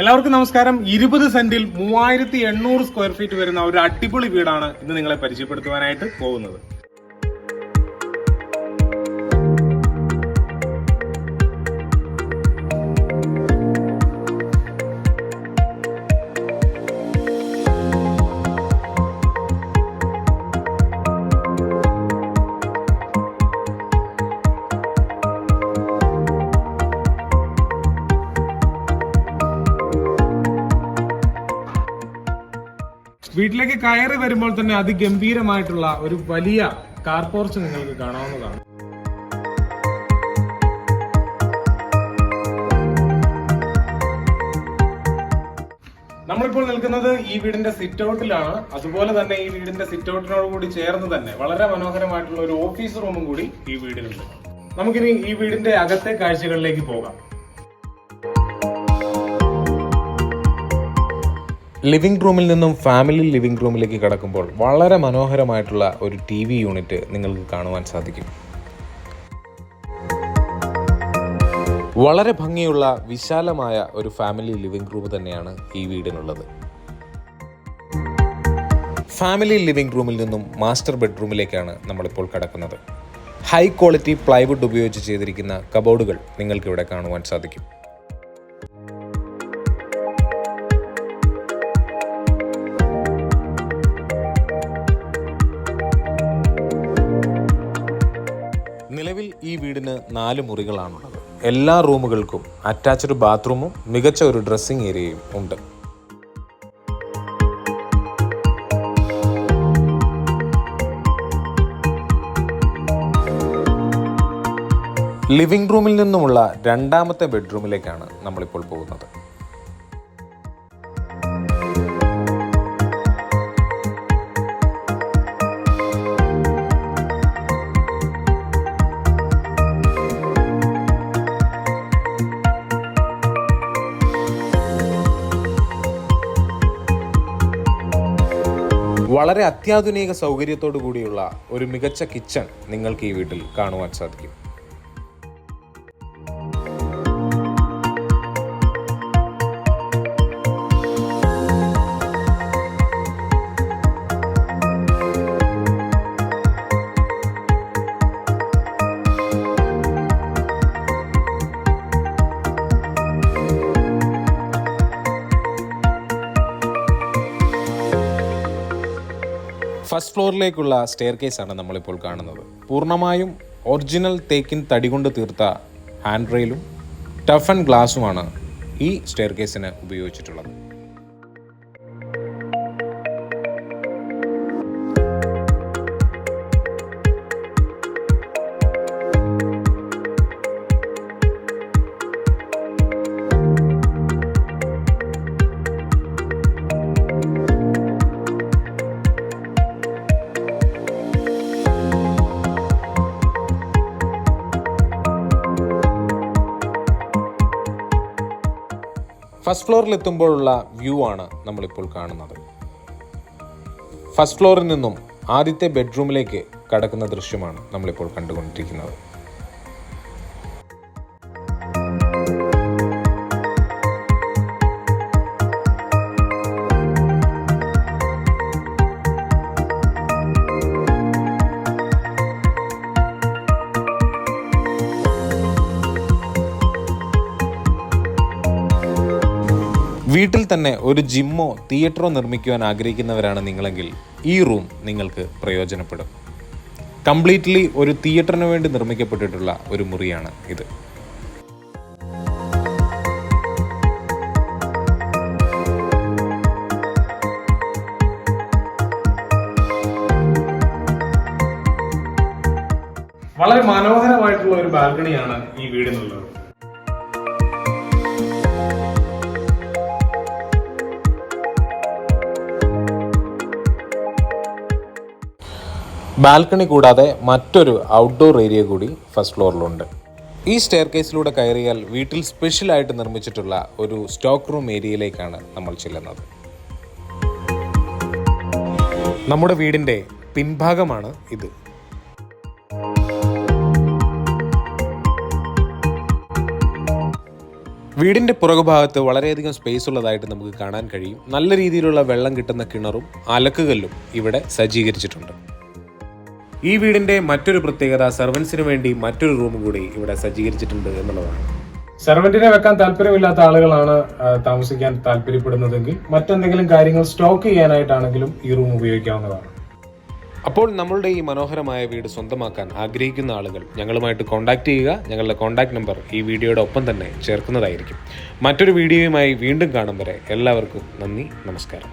എല്ലാവർക്കും നമസ്കാരം. ഇരുപത് സെന്റിൽ മൂവായിരത്തി എണ്ണൂറ് സ്ക്വയർ ഫീറ്റ് വരുന്ന ഒരു അടിപൊളി വീടാണ് ഇന്ന് നിങ്ങളെ പരിചയപ്പെടുത്തുവാനായിട്ട് പോകുന്നത്. വീട്ടിലേക്ക് കയറി വരുമ്പോൾ തന്നെ അതിഗംഭീരമായിട്ടുള്ള ഒരു വലിയ കാർ പോർച്ച് നിങ്ങൾക്ക് കാണാവുന്നതാണ്. നമ്മളിപ്പോൾ നിൽക്കുന്നത് ഈ വീടിന്റെ സിറ്റ് ഔട്ടിലാണ് അതുപോലെ തന്നെ ഈ വീടിന്റെ സിറ്റ് ഔട്ടിനോട് കൂടി ചേർന്ന് തന്നെ വളരെ മനോഹരമായിട്ടുള്ള ഒരു ഓഫീസ് റൂമും കൂടി ഈ വീടിനുണ്ട്. നമുക്കിനി ഈ വീടിന്റെ അകത്തെ കാഴ്ചകളിലേക്ക് പോകാം. ലിവിംഗ് റൂമിൽ നിന്നും ഫാമിലി ലിവിംഗ് റൂമിലേക്ക് കടക്കുമ്പോൾ വളരെ മനോഹരമായിട്ടുള്ള ഒരു ടി വി യൂണിറ്റ് നിങ്ങൾക്ക് കാണുവാൻ സാധിക്കും. വളരെ ഭംഗിയുള്ള വിശാലമായ ഒരു ഫാമിലി ലിവിംഗ് റൂം തന്നെയാണ് ഈ വീടിനുള്ളത്. ഫാമിലി ലിവിംഗ് റൂമിൽ നിന്നും മാസ്റ്റർ ബെഡ്റൂമിലേക്കാണ് നമ്മളിപ്പോൾ കടക്കുന്നത്. ഹൈ ക്വാളിറ്റി പ്ലൈവുഡ് ഉപയോഗിച്ച് ചെയ്തിരിക്കുന്ന കബോർഡുകൾ നിങ്ങൾക്കിവിടെ കാണുവാൻ സാധിക്കും. ഈ വീടിന് നാല് മുറികളാണുള്ളത്. എല്ലാ റൂമുകൾക്കും അറ്റാച്ച്ഡ് ബാത്റൂമും മികച്ച ഒരു ഡ്രസ്സിംഗ് ഏരിയയും ഉണ്ട്. ലിവിംഗ് റൂമിൽ നിന്നുമുള്ള രണ്ടാമത്തെ ബെഡ്റൂമിലേക്കാണ് നമ്മളിപ്പോൾ പോകുന്നത്. വളരെ അത്യാധുനിക സൗകര്യത്തോടു കൂടിയുള്ള ഒരു മികച്ച കിച്ചൺ നിങ്ങൾക്ക് ഈ വീട്ടിൽ കാണുവാൻ സാധിക്കും. ഫസ്റ്റ് ഫ്ലോറിലേക്കുള്ള സ്റ്റെയർ കേസാണ് നമ്മളിപ്പോൾ കാണുന്നത്. പൂർണമായും ഒറിജിനൽ തേക്കിൻ തടി കൊണ്ട് തീർത്ത ഹാൻഡ് റെയിലും ടഫ് ആൻഡ് ഗ്ലാസുമാണ് ഈ സ്റ്റെയർ കേസിന് ഉപയോഗിച്ചിട്ടുള്ളത്. ഫസ്റ്റ് ഫ്ലോറിൽ എത്തുമ്പോഴുള്ള വ്യൂ ആണ് നമ്മളിപ്പോൾ കാണുന്നത്. ഫസ്റ്റ് ഫ്ലോറിൽ നിന്നും ആദ്യത്തെ ബെഡ്റൂമിലേക്ക് കടക്കുന്ന ദൃശ്യമാണ് നമ്മളിപ്പോൾ കണ്ടുകൊണ്ടിരിക്കുന്നത്. വീട്ടിൽ തന്നെ ഒരു ജിമ്മോ തിയേറ്ററോ നിർമ്മിക്കുവാൻ ആഗ്രഹിക്കുന്നവരാണ് നിങ്ങളെങ്കിൽ ഈ റൂം നിങ്ങൾക്ക് പ്രയോജനപ്പെടും. കംപ്ലീറ്റ്ലി ഒരു തിയേറ്ററിന് വേണ്ടി നിർമ്മിക്കപ്പെട്ടിട്ടുള്ള ഒരു മുറിയാണ് ഇത്. വളരെ മനോഹരമായിട്ടുള്ള ഒരു ബാൽക്കണിയാണ് ഈ വീടിനുള്ളത്. ബാൽക്കണി കൂടാതെ മറ്റൊരു ഔട്ട്ഡോർ ഏരിയ കൂടി ഫസ്റ്റ് ഫ്ലോറിലുണ്ട് ഈ സ്റ്റെയർ കേസിലൂടെ കയറിയാൽ വീട്ടിൽ സ്പെഷ്യലായിട്ട് നിർമ്മിച്ചിട്ടുള്ള ഒരു സ്റ്റോക്ക് റൂം ഏരിയയിലേക്കാണ് നമ്മൾ ചെല്ലുന്നത്. നമ്മുടെ വീടിന്റെ പിൻഭാഗമാണ് ഇത്. വീടിന്റെ പുറകുഭാഗത്ത് വളരെയധികം സ്പേസ് ഉള്ളതായിട്ട് നമുക്ക് കാണാൻ കഴിയും. നല്ല രീതിയിലുള്ള വെള്ളം കിട്ടുന്ന കിണറും അലക്കുകല്ലും ഇവിടെ സജ്ജീകരിച്ചിട്ടുണ്ട്. ഈ വീടിന്റെ മറ്റൊരു പ്രത്യേകത സെർവൻസിന് വേണ്ടി മറ്റൊരു റൂം കൂടി ഇവിടെ സജ്ജീകരിച്ചിട്ടുണ്ട് എന്നുള്ളതാണ്. സെർവന്റിനെ വെക്കാൻ താല്പര്യമില്ലാത്ത ആളുകളാണ് താമസിക്കാൻ താല്പര്യപ്പെടുന്നതെങ്കിൽ മറ്റെന്തെങ്കിലും കാര്യങ്ങൾ സ്റ്റോക്ക് ചെയ്യാനായിട്ടാണെങ്കിലും ഈ റൂം ഉപയോഗിക്കാവുന്നതാണ്. അപ്പോൾ നമ്മളുടെ ഈ മനോഹരമായ വീട് സ്വന്തമാക്കാൻ ആഗ്രഹിക്കുന്ന ആളുകൾ ഞങ്ങളുമായിട്ട് കോൺടാക്ട് ചെയ്യുക. ഞങ്ങളുടെ കോൺടാക്ട് നമ്പർ ഈ വീഡിയോയുടെ ഒപ്പം തന്നെ ചേർക്കുന്നതായിരിക്കും. മറ്റൊരു വീഡിയോയുമായി വീണ്ടും കാണും വരെ എല്ലാവർക്കും നന്ദി നമസ്കാരം.